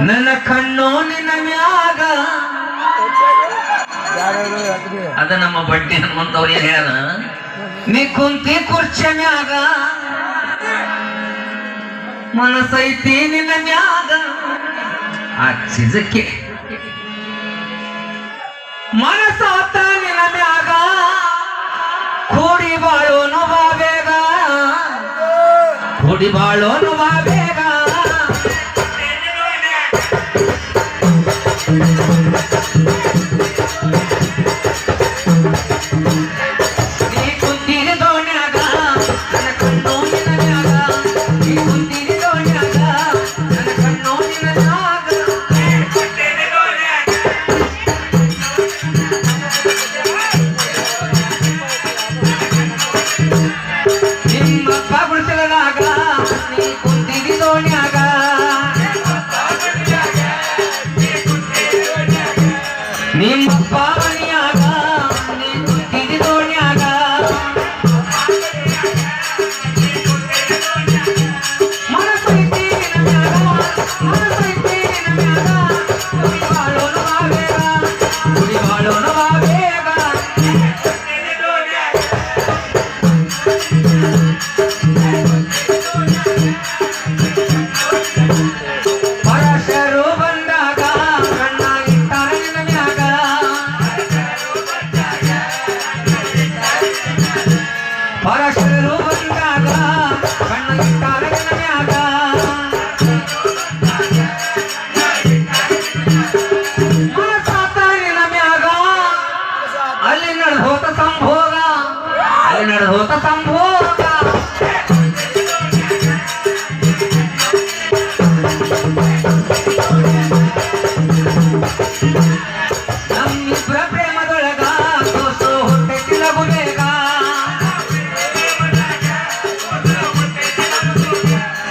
ನನ್ನ ಕಣ್ಣು ನಿನ್ನ ಮ್ಯಾಗ. ಅದ ನಮ್ಮ ಬಡ್ಡಿ ಹನುಮಂತವ್ರು ಏನ್ ಹೇಳ ನೀ ಕುಂತಿ ಕುರ್ಚಿ ಮ್ಯಾಗ. ಮನಸೈತಿ ನಿನ್ನ ಮ್ಯಾಗ. ಆ ಚಿಜಕ್ಕೆ. ಮನಸಾತ ನಿನ್ನ ಮ್ಯಾಗ. ಕೂಡಿ ಬಾಳೋನು ಬಾ ಬೇಗ. ಕೂಡಿ ಬಾಳೋನು ಬಾ नरहोत संभोगा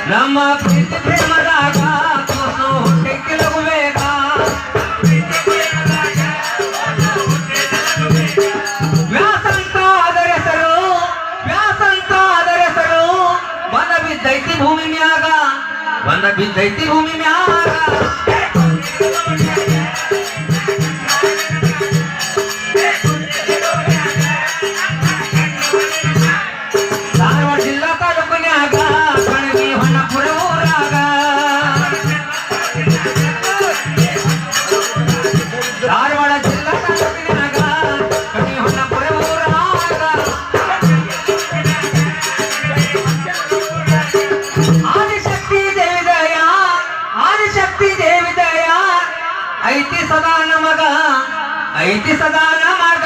Rama Priya दैती भूमि में आगा वरना भी दैती भूमि में आगा। ಸದಾ ನಮಗ ಐತಿ ಸದಾ ನಮಗ